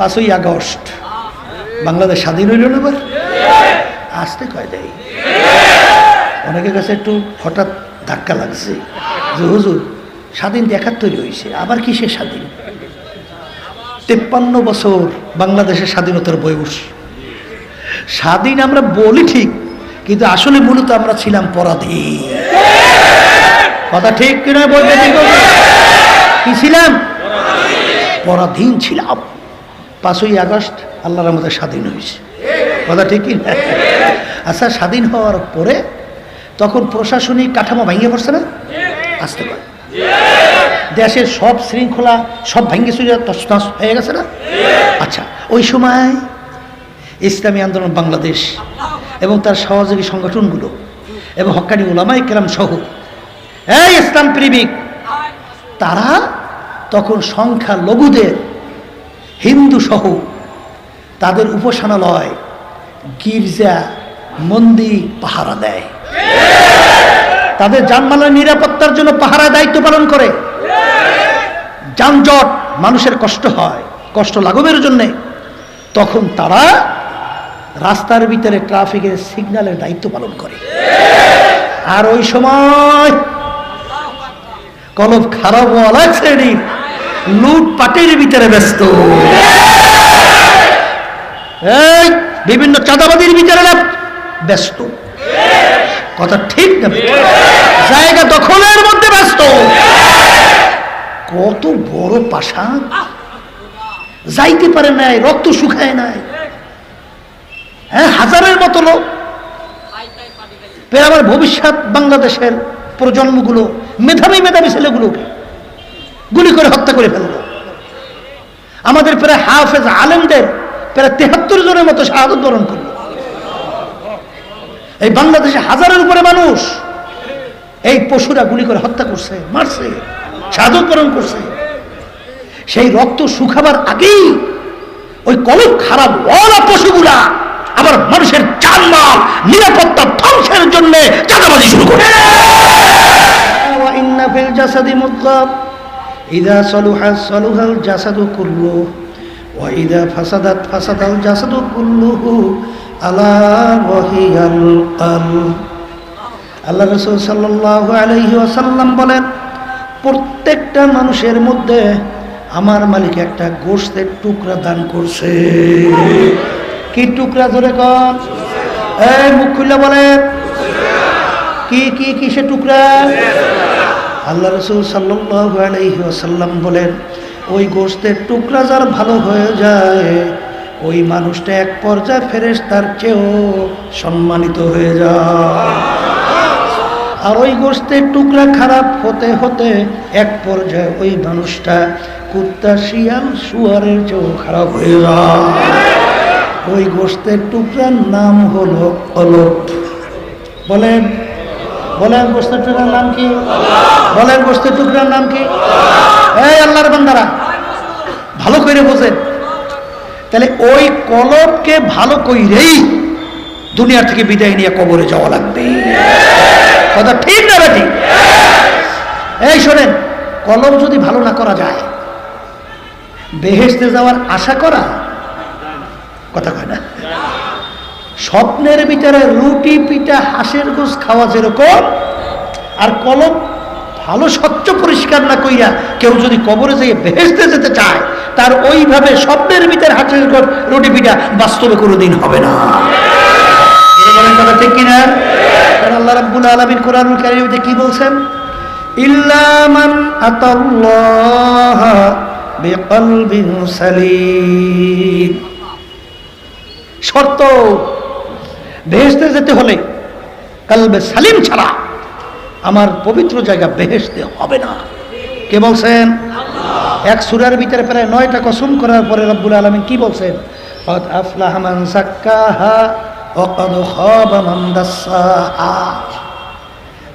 পাঁচই আগস্ট। বাংলাদেশ স্বাধীন হইল না এবার আসতে কয় দেয় অনেকের কাছে একটু হঠাৎ ধাক্কা লাগছে যে, হুজুর, স্বাধীন দেখার তৈরি হয়েছে আবার কিসের স্বাধীন? তেপ্পান্ন বছর বাংলাদেশের স্বাধীনতার বয়স। স্বাধীন আমরা বলি ঠিক, কিন্তু আসলে মূলত আমরা ছিলাম পরাধীন। কথা ঠিক কিনা বলতে? কি ছিলাম? পরাধীন ছিলাম। পাঁচই আগস্ট আল্লাহর আমাদের স্বাধীন হয়েছে। কথা ঠিক কি? আচ্ছা স্বাধীন হওয়ার পরে তখন প্রশাসনিক কাঠামো ভেঙে পড়ছে না? আসতে পারে। দেশের সব শৃঙ্খলা সব ভেঙে চুরে তছনছ হয়ে গেছে না? আচ্ছা ওই সময় ইসলামী আন্দোলন বাংলাদেশ এবং তার সহযোগী সংগঠনগুলো এবং হক্কানি উলামাই কেরাম সহ, এই ইসলাম প্রেমিক, তারা তখন সংখ্যা লঘুদের হিন্দু সহ তাদের উপাসনালয় গির্জা, মন্দির পাহারা দেয়। তাদের যানবাহনের নিরাপত্তার জন্য পাহারা দায়িত্ব পালন করে। যানজট মানুষের কষ্ট হয়, কষ্ট লাঘবের জন্যে। তখন তারা রাস্তার ভিতরে ট্রাফিকের সিগন্যালের দায়িত্ব পালন করে। আর ওই সময় কলব খারাপ ওয়ালা লুটপাটের ভিতরে ব্যস্ত। বিভিন্ন চাঁদাবাদির ভিতরে ব্যস্ত। কথা ঠিক না জায়গা দখলের মধ্যে ব্যস্ত। কত বড় পাশা যাইতে পারে নাই, রক্ত শুকায় নাই। হ্যাঁ হাজারের মতো লোক। ফের আমার ভবিষ্যৎ বাংলাদেশের প্রজন্মগুলো, মেধাবী মেধাবী ছেলেগুলোকে গুলি করে হত্যা করে ফেলল। আমাদের প্রায় হাফেজ আলেমদের প্রায় তেহাত্তর জনের মতো শাহাদত বরণ করল। এই বাংলাদেশে হাজারের উপরে মানুষ এই পশুরা গুলি করে হত্যা করছে, মারছে, শাহাদত বরণ করছে। সেই রক্ত শুকাবার আগেই ওই কলক খারাপ ওলা পশুগুলা আবার মানুষের জানমাল নিরাপত্তা ধ্বংসের জন্য চাঁদাবাজি শুরু করে। ইদা সলুহা সলুহাল জাসাদু কুল্লু ও ইদা ফাসাদাত ফাসাদাল জাসাদু কুল্লুহু আলা ওয়াহিয়াল কলব আল্লাহ রসুল সাল্লাহ আলহি আসাল্লাম বলেন, প্রত্যেকটা মানুষের মধ্যে আমার মালিক একটা গোষ্ঠের টুকরা দান করছে। কি টুকরা ধরে কন? এই মুখ খুললে বলেন। কি কি, কিসের টুকরা? আল্লাহ রসুল সাল্লাহ আলহিহাসাল্লাম বলেন, ওই গোষ্ঠের টুকরা যার ভালো হয়ে যায়, ওই মানুষটা এক পর্যায়ে ফেরেস তার চেয়েও সম্মানিত হয়ে যায়। আর ওই গোষ্ঠের টুকরা খারাপ হতে হতে এক পর্যায়ে ওই মানুষটা কুত্তা, শিয়াল, শুয়ারের চেয়েও খারাপ হয়ে যায়। ওই গোষ্ঠের টুকরার নাম হলো অলট। বলেন বলেন গোস্তের টুকরার নাম কি? বলেন গোস্তের টুকরার নাম কি? এই আল্লাহর বান্দারা, ভালো করে বোঝেন। তাহলে ওই কলবকে ভালো কইরেই দুনিয়া থেকে বিদায় নিয়ে কবরে যাওয়া লাগবে। কথা ঠিক না ঠিক এই শোনেন কলম যদি ভালো না করা যায় বেহেস্তে যাওয়ার আশা করা কথা কয় না? স্বপ্নের ভিতরে রুটি, পিঠা, হাঁসের গোস খাওয়া যেরকম, আর কলম ভালো, স্বচ্ছ, পরিষ্কার না কইরা কেউ যদি কবরে যেয়ে বেহেস্তে যেতে চায়, তার ওইভাবে স্বপ্নের ভিতরে হাঁসের গোস রুটি, পিঠা বাস্তবে কোনোদিন হবে না। কথা ঠিক কিনা? কারণ আল্লাহ রাব্বুল আলামিন কোরআনুল কারীমে কি বলছেন? ইল্লা মান আতাল্লাহ বিকলবিন সালিম। শর্ত বেহেস্তে যেতে হলে কালবে সালিম ছাড়া আমার পবিত্র জায়গা বেহেস্তে হবে না। কে বলছেন? এক সুরার ভিতরে প্রায় নয়টা কসম করার পরে রব্বুল আলমী কি বলছেন?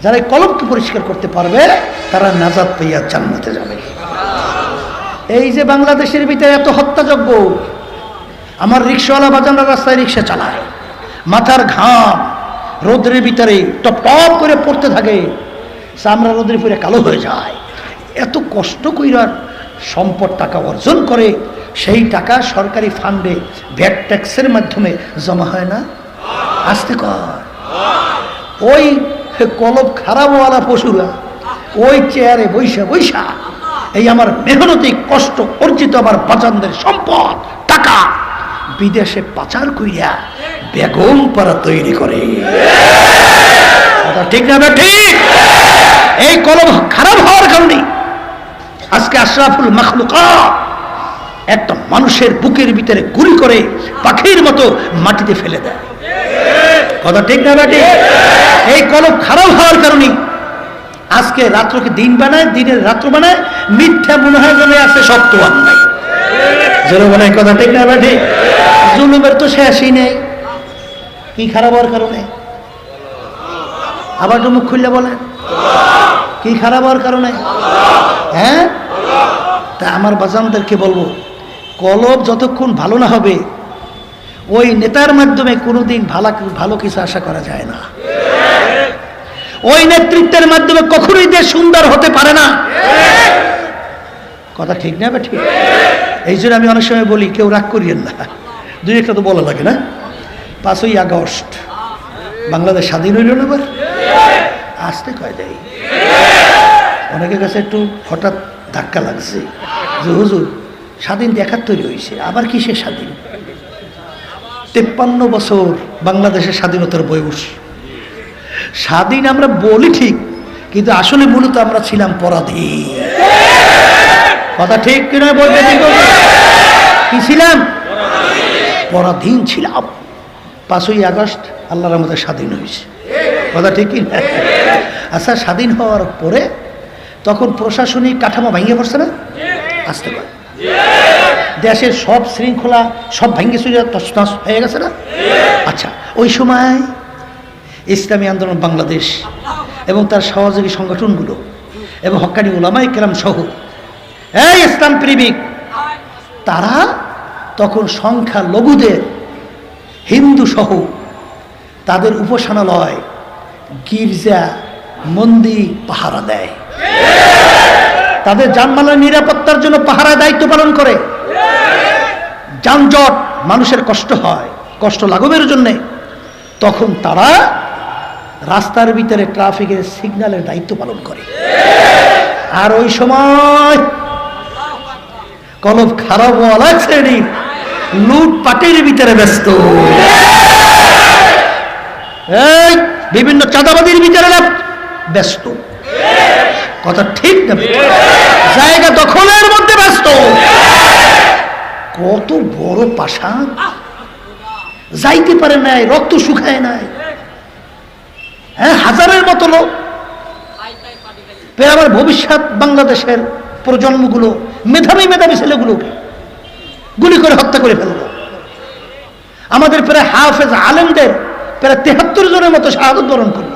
যারা কলমকে পরিষ্কার করতে পারবে, তারা নাজাদ পাইয়া জান্নাতে যাবে। এই যে বাংলাদেশের ভিতরে এত হত্যাযজ্ঞ, আমার রিক্সাওয়ালা বাজানোর রাস্তায় রিক্সা চালায়। মাথার ঘাম রোদ্রের ভিতরে টপ টপ করে পড়তে থাকে। চামড়া রোদ্রে পরে কালো হয়ে যায়। এত কষ্ট কইরার সম্পদ টাকা অর্জন করে, সেই টাকা সরকারি ফান্ডে ভ্যাট ট্যাক্সের মাধ্যমে জমা হয় না? আসতে কর ওই কলব খারাপওয়ালা পশুরা, ওই চেয়ারে বৈশা বৈশা এই আমার মেহনতি, কষ্ট, অর্জিত, আমার বাজানদের সম্পদ, টাকা বিদেশে পাচার কইরা বেগম পাড়া তৈরি করে। ঠিক না ঠিক? এই কলম খারাপ হওয়ার কারণে আজকে আশরাফুল মখলুকা একটা মানুষের বুকের ভিতরে গুলি করে পাখির মতো মাটিতে ফেলে দেয়। কথা ঠিক না বেটি এই কলম খারাপ হওয়ার কারণে আজকে রাত্রকে দিন বানায়, দিনের রাত্র বানায়, মিথ্যা মনে হয় যেন আছে সত্য অন্যায়। জনগণের কথা ঠিক না বেটি জুলুমের তো শেষই নেই। কি খারাপ হওয়ার কারণে? আবার তো মুখ খুললে বলেন। কি খারাপ হওয়ার কারণে? হ্যাঁ? তা আমার বাজানদেরকে বলব, কলব যতক্ষণ ভালো না হবে, ওই নেতার মাধ্যমে কোনোদিন ভালো ভালো কিছু আশা করা যায় না। ওই নেতৃত্বের মাধ্যমে কখনোই দেশ সুন্দর হতে পারে না। কথা ঠিক না বা ঠিক? এই জন্য আমি অনেক সময় বলি, কেউ রাগ করিয়েন না। দুই একটা তো বলা লাগে না। পাঁচই আগস্ট। বাংলাদেশ স্বাধীন হইল না এবার আসতে কয় দেয়? অনেকের কাছে একটু হঠাৎ ধাক্কা লাগছে যে, হুজুর, স্বাধীন তৈরি হয়েছে আবার কিসে স্বাধীন? তেপ্পান্ন বছর বাংলাদেশের স্বাধীনতার বয়স। স্বাধীন আমরা বলি ঠিক, কিন্তু আসলে মূলত আমরা ছিলাম পরাধীন। কথা ঠিক কিনা ঠিক কি ছিলাম? পরাধীন ছিলাম। পাঁচই আগস্ট আল্লাহর আমাদের স্বাধীন হয়েছে। কথা ঠিক কি আচ্ছা স্বাধীন হওয়ার পরে তখন প্রশাসনিক কাঠামো ভেঙে পড়ছে না? আসতে পারে। দেশের সব শৃঙ্খলা সব ভেঙে চুরে তছনছ হয়ে গেছে না? আচ্ছা ওই সময় ইসলামী আন্দোলন বাংলাদেশ এবং তার সহযোগী সংগঠনগুলো এবং হক্কানি উলামাই কেরাম সহ, এই ইসলাম প্রেমিক, তারা তখন সংখ্যা লঘুদের হিন্দু সহ তাদের উপাসনালয় গির্জা, মন্দির পাহারা দেয়। তাদের যানবাহনের নিরাপত্তার জন্য পাহারায় দায়িত্ব পালন করে। যানজট মানুষের কষ্ট হয়, কষ্ট লাঘবের জন্যে। তখন তারা রাস্তার ভিতরে ট্রাফিকের সিগন্যালের দায়িত্ব পালন করে। আর ওই সময় কলব খারাপ ওয়ালা শ্রেণি লুটপাটের ভিতরে ব্যস্ত। বিভিন্ন চাঁদাবাদির ভিতরে ব্যস্ত। কথা ঠিক না জায়গা দখলের মধ্যে ব্যস্ত। কত বড় পাশা যাইতে পারে নাই, রক্ত শুকায় নাই। হ্যাঁ হাজারের মতো লোক। আমার ভবিষ্যৎ বাংলাদেশের প্রজন্মগুলো, মেধাবী মেধাবী ছেলেগুলোকে। গুলি করে হত্যা করে ফেলল। আমাদের প্রায় হাফেজ আলেমদের প্রায় তেহাত্তর জনের মতো শাহাদত বরণ করল।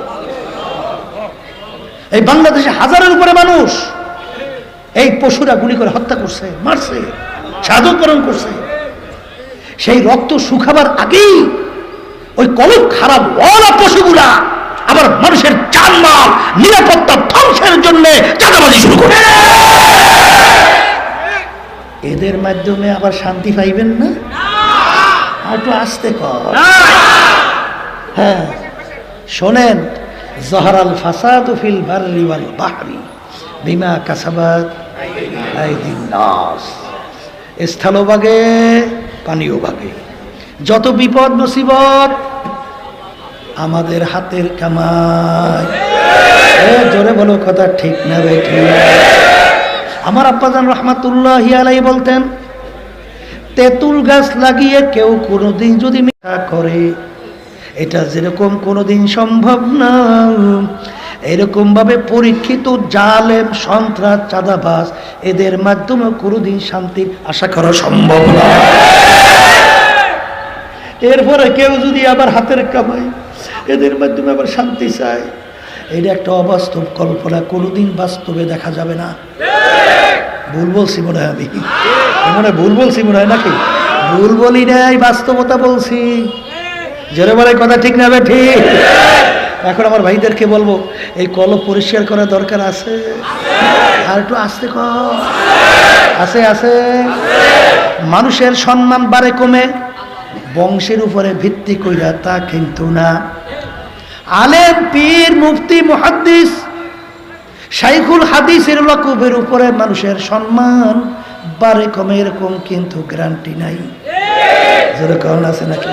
এই বাংলাদেশে হাজারের উপরে মানুষ এই পশুরা গুলি করে হত্যা করছে, মারছে, শাহাদত বরণ করছে। সেই রক্ত শুকাবার আগেই ওই কলক খারাপ ওলা পশুগুলা আবার মানুষের জানমাল, নিরাপত্তা ধ্বংসের জন্য চাঁদাবাজি শুরু করে। এদের মাধ্যমে আবার শান্তি পাইবেন না? একটু আসতে কর। হ্যাঁ। শোনেন, জহরাল ফাসাদ ফিল বাররি ওয়াল বাহরি, বিমা কাসাবাত আইদিন নাস। স্থলভাগে, পানীয় ভাগে। যত বিপদ মুসিবত আমাদের হাতের কামাই। এ, জোরে বলো কথা ঠিক না বেঠি আমার আব্বাজান রহমাতুল্লাহ আলাই বলতেন, তেঁতুল গাছ লাগিয়ে কেউ কোনোদিন যদি মিথ্যা করে, এটা যেরকম কোনোদিন সম্ভব না। এরকম ভাবে পরীক্ষিত জালেম, সন্ত্রাস চাঁদাবাস এদের মাধ্যমে কোনোদিন শান্তির আশা করা সম্ভব না। এরপরে কেউ যদি আবার হাতের কামাই এদের মাধ্যমে আবার শান্তি চায়, এটা একটা অবাস্তব কল্পনা, কোনোদিন বাস্তবে দেখা যাবে না। ভুল বলছি মনে হয় আমি। মনে ভুল বলছি মনে হয় নাকি? ভুল বলি নাই, বাস্তবতা বলছি। জোরে বলে কথা ঠিক না ঠিক এখন আমার ভাইদেরকে বলব, এই কলম পরিষ্কার করা দরকার আছে? আর একটু আসতে কর আছে আছে। মানুষের সম্মান বাড়ে কমে, বংশের উপরে ভিত্তি কইরা তা কিন্তু না। আলেম, পীর, মুফতি, মুহাদ্দিস শাইখুল হাদিসের লকুবের উপরে মানুষের সম্মান বারে কমে এরকম কিন্তু গ্যারান্টি নাই। যেরকম আছে নাকি?